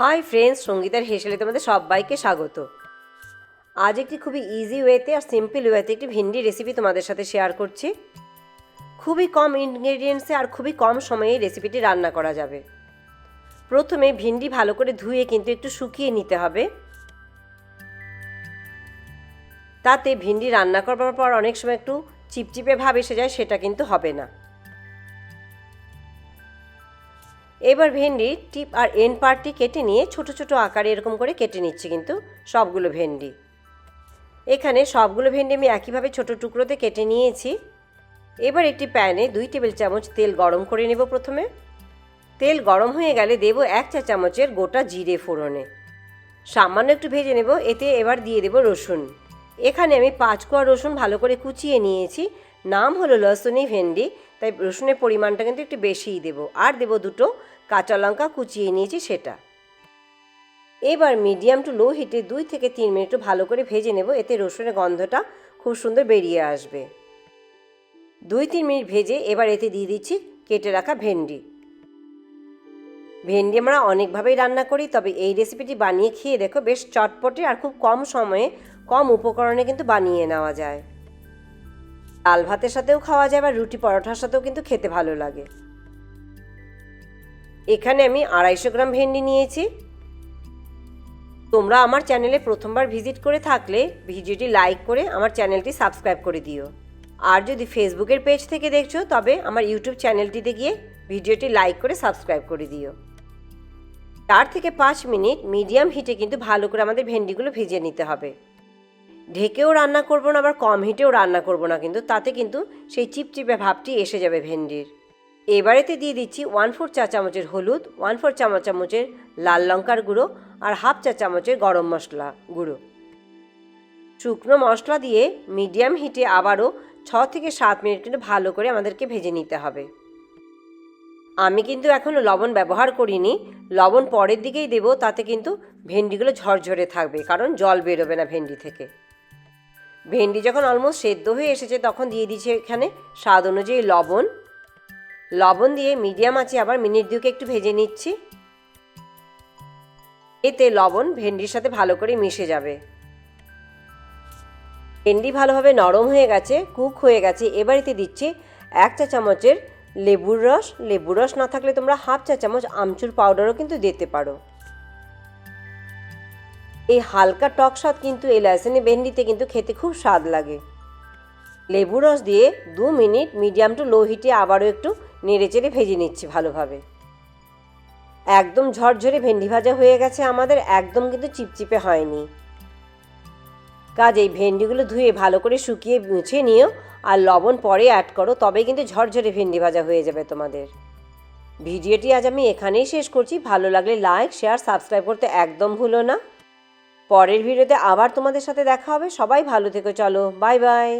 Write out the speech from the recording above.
Hi friends সঙ্গীতার হেসেলে তোমাদের সবাইকে স্বাগত। আজ একটি খুবই ইজি ওয়েতে আর সিম্পল ওয়েতে একটি ভিন্ডি রেসিপি তোমাদের সাথে শেয়ার করছি। খুবই কম ইনগ্রেডিয়েন্টসে আর খুবই কম সময়ে রেসিপিটি রান্না করা যাবে। প্রথমে ভিন্ডি ভালো করে ধুয়ে কিন্তু একটু শুকিয়ে নিতে হবে। তাতে ভিন্ডি রান্না করবার পর অনেক সময় একটু চিপচিপে ভাব এসে যায়, সেটা কিন্তু হবে না। এবার ভেন্ডি টিপ আর এন পার্টটি কেটে নিয়ে ছোট ছোট আকারে এরকম করে কেটে নিচ্ছি কিন্তু সবগুলো ভেন্ডি। এখানে সবগুলো ভেন্ডি আমি একইভাবে ছোট টুকরোতে কেটে নিয়েছি। এবার একটি প্যানে দুই টেবিল চামচ তেল গরম করে নেব প্রথমে। তেল গরম হয়ে গেলে দেব এক চা চামচের গোটা জিরে ফোড়নে। সামান্য একটু ভেজে নেব, এতে এবার দিয়ে দেব রসুন। এখানে আমি পাঁচ কোয়া রসুন ভালো করে কুচিয়ে নিয়েছি। নাম হলো লসুনি ভেন্ডি। তাই রসুনের পরিমাণটা কিন্তু একটু বেশিই দেবো। আর দেবো দুটো কাঁচা লঙ্কা কুচিয়ে নিয়েছি সেটা। এবার মিডিয়াম টু লো হিটে দুই থেকে তিন মিনিট ভালো করে ভেজে নেব, এতে রসুনের গন্ধটা খুব সুন্দর বেরিয়ে আসবে। দুই তিন মিনিট ভেজে এবার এতে দিয়ে দিচ্ছি কেটে রাখা ভেন্ডি। ভেন্ডি আমরা অনেকভাবেই রান্না করি, তবে এই রেসিপিটি বানিয়ে খেয়ে দেখো বেশ চটপটে আর খুব কম সময়ে কম উপকরণে কিন্তু বানিয়ে নেওয়া যায়। ডাল ভাতের সাথেও খাওয়া যায় বা রুটি পরোটার সাথেও কিন্তু খেতে ভালো লাগে। এখানে আমি আড়াইশো গ্রাম ভেন্ডি নিয়েছি। তোমরা আমার চ্যানেলে প্রথমবার ভিজিট করে থাকলে ভিডিওটি লাইক করে আমার চ্যানেলটি সাবস্ক্রাইব করে দিও। আর যদি ফেসবুকের পেজ থেকে দেখছ, তবে আমার ইউটিউব চ্যানেলটিতে গিয়ে ভিডিওটি লাইক করে সাবস্ক্রাইব করে দিও। চার থেকে পাঁচ মিনিট মিডিয়াম হিটে কিন্তু ভালো করে আমাদের ভেন্ডিগুলো ভিজিয়ে নিতে হবে। ঢেকেও রান্না করব না, আবার কম হিটেও রান্না করব না কিন্তু, তাতে কিন্তু সেই চিপচিপে ভাবটি এসে যাবে ভেন্ডির। এবারেতে দিয়ে দিচ্ছি ওয়ান ফোর চা চামচের হলুদ ওয়ান ফোর চামচ চামচের লাল লঙ্কার গুঁড়ো আর হাফ চা চামচের গরম মশলা গুঁড়ো। শুকনো মশলা দিয়ে মিডিয়াম হিটে আবারও ছ থেকে সাত মিনিট কিন্তু ভালো করে আমাদেরকে ভেজে নিতে হবে। আমি কিন্তু এখনও লবণ ব্যবহার করিনি, লবণ পরের দিকেই দেবো, তাতে কিন্তু ভেন্ডিগুলো ঝরঝরে থাকবে, কারণ জল বেরোবে না ভেন্ডি থেকে। ভেন্ডি যখন অলমোস্ট সেদ্ধ হয়ে এসেছে, তখন দিয়ে দিয়েছি এখানে স্বাদ অনুযায়ী লবণ। লবণ দিয়ে মিডিয়াম আছে আবার মিনিট দুকে একটু ভেজে নিচ্ছি। এতে লবণ ভেন্ডির সাথে ভালো করে মিশে যাবে। ভেন্ডি ভালোভাবে নরম হয়ে গেছে কুক হয়ে গেছে। এবার এতে দিচ্ছি এক চা চামচের লেবুর রস। লেবুর রস না থাকলে তোমরা হাফ চা চামচ আমচুর পাউডারও কিন্তু দিতে পারো। এই হালকা টক স্বাদ কিন্তু এই লাইসেনি ভেন্ডিতে কিন্তু খেতে খুব স্বাদ লাগে। লেবু রস দিয়ে দু মিনিট মিডিয়াম টু লো হিটে আবারও একটু নেড়ে চেড়ে ভেজে নিচ্ছি ভালোভাবে। একদম ঝরঝরে ভেন্ডি ভাজা হয়ে গেছে, আমাদের একদম কিন্তু চিপচিপে হয়নি। কাজেই ভেন্ডিগুলো ধুয়ে ভালো করে শুকিয়ে মুছে নিও আর লবণ পরে অ্যাড করো, তবেই কিন্তু ঝরঝরে ভেন্ডি ভাজা হয়ে যাবে তোমাদের। ভিডিওটি আজ আমি এখানেই শেষ করছি। ভালো লাগলে লাইক শেয়ার সাবস্ক্রাইব করতে একদম ভুলো না। পরের ভিডিওতে আবার তোমাদের সাথে দেখা হবে। সবাই ভালো থেকো চলো বাই বাই।